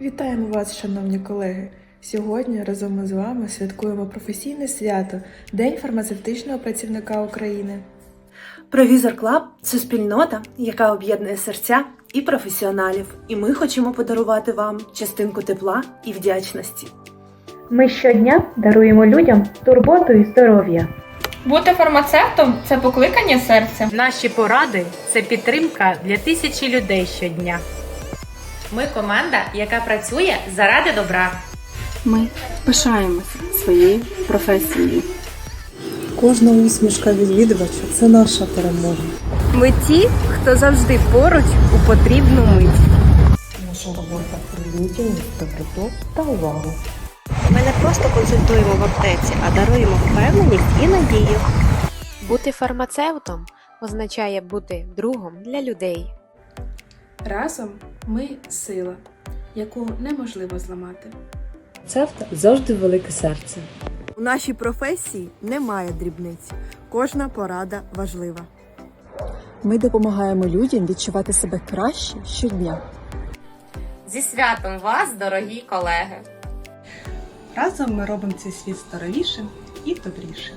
Вітаємо вас, шановні колеги! Сьогодні разом із вами святкуємо професійне свято День фармацевтичного працівника України. Провізор Клаб це спільнота, яка об'єднує серця і професіоналів, і ми хочемо подарувати вам частинку тепла і вдячності. Ми щодня даруємо людям турботу і здоров'я. Бути фармацевтом це покликання серця. Наші поради це підтримка для тисячі людей щодня. Ми команда, яка працює заради добра. Ми пишаємося своєю професією. Кожна усмішка відвідувача це наша перемога. Ми ті, хто завжди поруч у потрібну мить. Наша робота про людяність, доброту та увагу. Ми не просто консультуємо в аптеці, а даруємо впевненість і надію. Бути фармацевтом означає бути другом для людей. Разом ми сила, яку неможливо зламати. Цевта завжди велике серце. У нашій професії немає дрібниць. Кожна порада важлива. Ми допомагаємо людям відчувати себе краще щодня. Зі святом вас, дорогі колеги! Разом ми робимо цей світ здоровішим і добрішим.